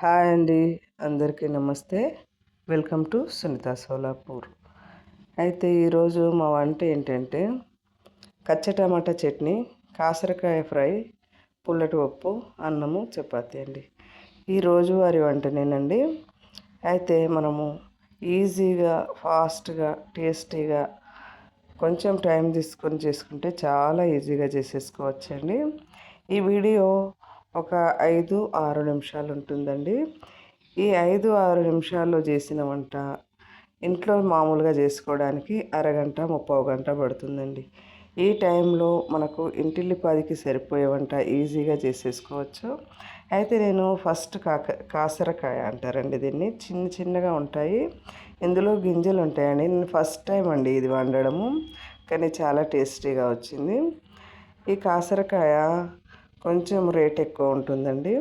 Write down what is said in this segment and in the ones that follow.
Hi అండి. అందరికీ నమస్తే. Welcome to Sunitha Solapur. అయితే ఈరోజు మా వంట ఏంటంటే కచ్చ టమాటా చట్నీ కాసరకాయ ఫ్రై పుల్లటి పప్పు అన్నము చపాతీ అండి. ఈ రోజువారి వంటనేనండి అయితే మనము ఈజీగా ఫాస్ట్గా టేస్టీగా కొంచెం టైం తీసుకొని చేసుకుంటే చాలా ఈజీగా చేసేసుకోవచ్చండి. ఈ వీడియో ఒక ఐదు ఆరు నిమిషాలు ఉంటుందండి ఈ ఐదు ఆరు నిమిషాల్లో చేసిన వంట ఇంట్లో మామూలుగా చేసుకోవడానికి అరగంట ముప్పై గంట పడుతుందండి. ఈ టైంలో మనకు ఇంటిల్లిపాదికి సరిపోయే వంట ఈజీగా చేసేసుకోవచ్చు. అయితే నేను ఫస్ట్ కాక కాసరకాయ అంటారండి దీన్ని. చిన్న చిన్నగా ఉంటాయి. ఇందులో గింజలు ఉంటాయండి నేను ఫస్ట్ టైం అండి ఇది వండడము. కానీ చాలా టేస్టీగా వచ్చింది. ఈ కాసరకాయ కొంచెం రేట్ ఎక్కువ ఉంటుందండి.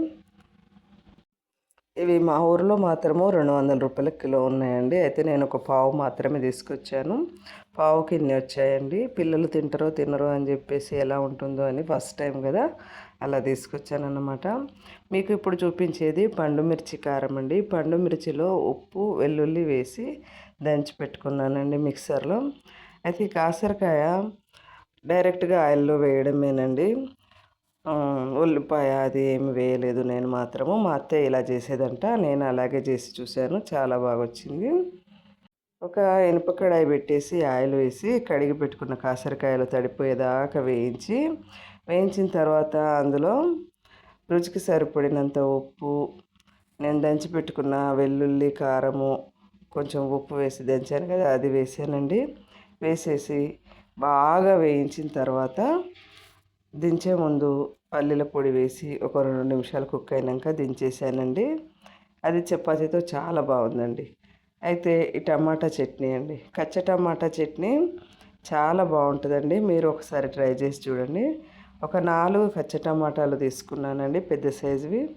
ఇవి మా ఊరిలో మాత్రము రెండు వందల రూపాయల కిలో ఉన్నాయండి. అయితే నేను ఒక పావు మాత్రమే తీసుకొచ్చాను. పావుకి ఇన్ని వచ్చాయండి. పిల్లలు తింటారో తినరో అని చెప్పేసి ఎలా ఉంటుందో అని ఫస్ట్ టైం కదా అలా తీసుకొచ్చాను అన్నమాట మీకు ఇప్పుడు చూపించేది పండు మిర్చి కారం అండి. పండు మిర్చిలో ఉప్పు వెల్లుల్లి వేసి దంచి పెట్టుకున్నానండి మిక్సర్లో. అయితే కాసరకాయ డైరెక్ట్గా ఆయిల్లో వేయడమేనండి. ఉల్లిపాయ అది ఏమి వేయలేదు. నేను మాత్రము మా అత్తయ్య ఇలా చేసేదంట. నేను అలాగే చేసి చూశాను. చాలా బాగా వచ్చింది ఒక ఇనుప కడాయి పెట్టేసి ఆయిల్ వేసి కడిగి పెట్టుకున్న కాసరకాయలు తడిపోయేదాకా వేయించి వేయించిన తర్వాత అందులో రుచికి సరిపడినంత ఉప్పు నేను దంచి పెట్టుకున్న వెల్లుల్లి కారము కొంచెం ఉప్పు వేసి దంచాను కదా అది వేసానండి. వేసేసి బాగా వేయించిన తర్వాత దించే ముందు పల్లీల పొడి వేసి ఒక రెండు నిమిషాలు కుక్ అయినాక దించేసానండి. అది చపాతీతో చాలా బాగుందండి. అయితే ఈ టమాటా చట్నీ అండి. కచ్చ టమాటా చట్నీ చాలా బాగుంటుందండి. మీరు ఒకసారి ట్రై చేసి చూడండి. ఒక నాలుగు కచ్చ టమాటాలు తీసుకున్నానండి పెద్ద సైజువి.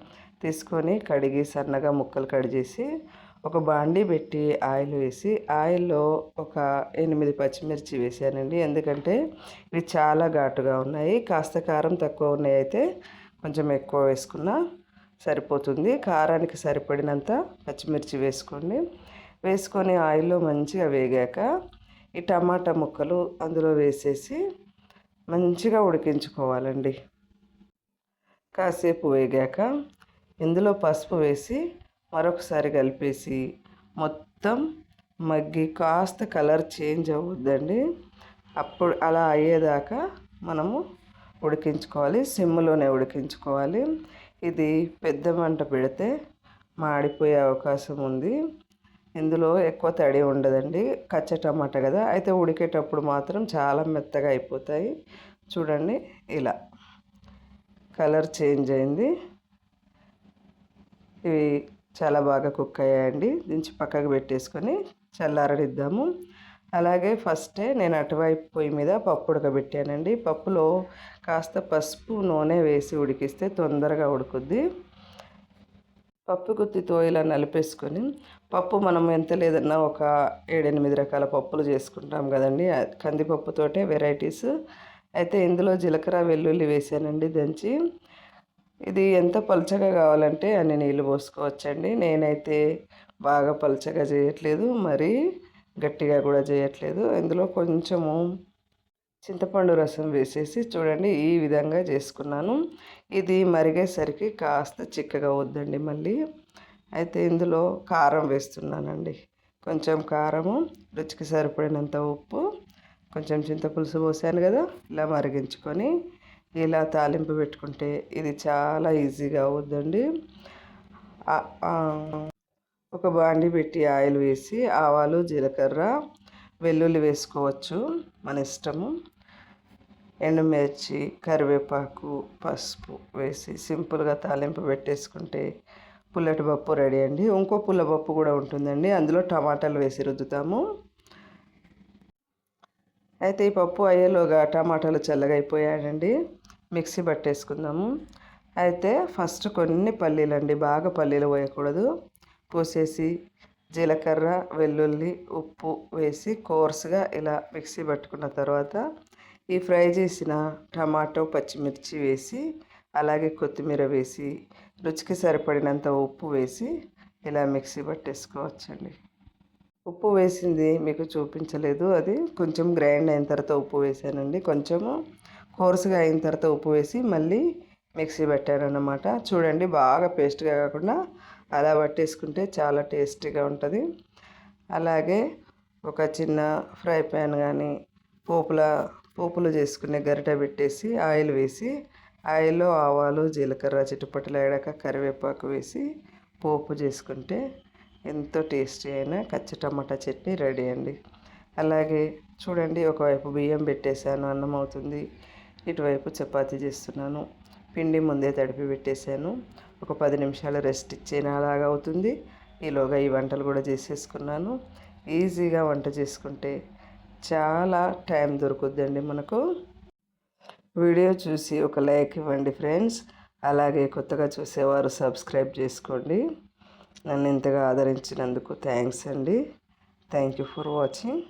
తీసుకొని కడిగి సన్నగా ముక్కలు కట్ చేసి ఒక బాండీ పెట్టి ఆయిల్ వేసి ఆయిల్లో ఒక ఎనిమిది పచ్చిమిర్చి వేసానండి. ఎందుకంటే ఇవి చాలా ఘాటుగా ఉన్నాయి. కాస్త కారం తక్కువ ఉన్నాయి అయితే కొంచెం ఎక్కువ వేసుకున్నా సరిపోతుంది. కారానికి సరిపడినంత పచ్చిమిర్చి వేసుకోండి. వేసుకొని ఆయిల్లో మంచిగా వేగాక ఈ టమాటా ముక్కలు అందులో వేసేసి మంచిగా ఉడికించుకోవాలండి. కాసేపు వేగాక ఇందులో పసుపు వేసి మరొకసారి కలిపేసి మొత్తం మగ్గి కాస్త కలర్ చేంజ్ అవ్వద్దండి. అప్పుడు అలా అయ్యేదాకా మనము ఉడికించుకోవాలి. సిమ్లోనే ఉడికించుకోవాలి. ఇది పెద్ద మంట పెడితే మాడిపోయే అవకాశం ఉంది. ఇందులో ఎక్కువ తడి ఉండదండి. కచ్చ టమాటా కదా అయితే ఉడికేటప్పుడు మాత్రం చాలా మెత్తగా అయిపోతాయి. చూడండి ఇలా కలర్ చేంజ్ అయింది. ఇవి చాలా బాగా కుక్ అయ్యాయండి దించి పక్కకు పెట్టేసుకొని చల్లారనిద్దాము. అలాగే ఫస్టే నేను అటువైపు పొయ్యి మీద పప్పు ఉడకబెట్టానండి. పప్పులో కాస్త పసుపు నూనె వేసి ఉడికిస్తే తొందరగా ఉడుకుద్ది. పప్పు గుత్తితో ఇలా నలిపేసుకొని పప్పు మనం ఎంత లేదన్నా ఒక ఏడెనిమిది రకాల పప్పులు చేసుకుంటాం కదండి. కందిపప్పుతోటే వెరైటీస్. అయితే ఇందులో జీలకర్ర వెల్లుల్లి వేసానండి దంచి. ఇది ఎంత పలుచగా కావాలంటే అన్ని నీళ్ళు పోసుకోవచ్చండి. నేనైతే బాగా పలుచగా చేయట్లేదు మరి గట్టిగా కూడా చేయట్లేదు. ఇందులో కొంచెము చింతపండు రసం వేసేసి చూడండి ఈ విధంగా చేసుకున్నాను. ఇది మరిగేసరికి కాస్త చిక్కగా వద్దండి మళ్ళీ. అయితే ఇందులో కారం వేస్తున్నానండి. కొంచెం కారము రుచికి సరిపడినంత ఉప్పు కొంచెం చింతపులుసు పోసాను కదా ఇలా మరిగించుకొని ఇలా తాలింపు పెట్టుకుంటే ఇది చాలా ఈజీగా అవుద్దండి. ఒక బాండి పెట్టి ఆయిల్ వేసి ఆవాలు జీలకర్ర వెల్లుల్లి వేసుకోవచ్చు మన ఇష్టము. ఎండుమిర్చి కరివేపాకు పసుపు వేసి సింపుల్గా తాలింపు పెట్టేసుకుంటే పుల్లటి పప్పు రెడీ అండి. ఇంకో పుల్ల పప్పు కూడా ఉంటుందండి. అందులో టమాటాలు వేసి రుద్దుతాము. అయితే ఈ పప్పు అయ్యేలోగా టమాటాలు చల్లగా అయిపోయాయండి. మిక్సీ పట్టేసుకుందాము. అయితే ఫస్ట్ కొన్ని పల్లీలు అండి బాగా పల్లీలు పోయకూడదు. పోసేసి జీలకర్ర వెల్లుల్లి ఉప్పు వేసి కోర్స్గా ఇలా మిక్సీ పట్టుకున్న తర్వాత ఈ ఫ్రై చేసిన టమాటో పచ్చిమిర్చి వేసి అలాగే కొత్తిమీర వేసి రుచికి సరిపడినంత ఉప్పు వేసి ఇలా మిక్సీ పట్టేసుకోవచ్చండి. ఉప్పు వేసింది మీకు చూపించలేదు అది. కొంచెం గ్రైండ్ అయిన తర్వాత ఉప్పు వేసానండి. కొంచెము కోర్సుగా అయిన తర్వాత ఉప్పు వేసి మళ్ళీ మిక్సీ పెట్టాను అన్నమాట చూడండి బాగా పేస్ట్గా కాకుండా అలా పట్టేసుకుంటే చాలా టేస్టీగా ఉంటుంది. అలాగే ఒక చిన్న ఫ్రై ప్యాన్ కానీ పోపుల పోపులు చేసుకునే గరిట పెట్టేసి ఆయిల్ వేసి ఆయిల్లో ఆవాలు జీలకర్ర చిట్టుపట్టలు వేయడాక కరివేపాకు వేసి పోపు చేసుకుంటే ఎంతో టేస్టీ అయిన కచ్చి టమాటా చట్నీ రెడీ అండి. అలాగే చూడండి ఒకవైపు బియ్యం పెట్టేశాను అన్నం అవుతుంది. ఇటువైపు చపాతీ చేస్తున్నాను. పిండి ముందే తడిపి పెట్టేశాను. ఒక పది నిమిషాలు రెస్ట్ ఇచ్చేనా అలాగా అవుతుంది. ఈలోగా ఈ వంటలు కూడా చేసేసుకున్నాను. ఈజీగా వంట చేసుకుంటే చాలా టైం దొరుకుద్దండి మనకు. వీడియో చూసి ఒక లైక్ ఇవ్వండి ఫ్రెండ్స్. అలాగే కొత్తగా చూసేవారు సబ్స్క్రైబ్ చేసుకోండి. నన్ను ఇంతగా ఆదరించినందుకు థ్యాంక్స్ అండి. Thank you for watching.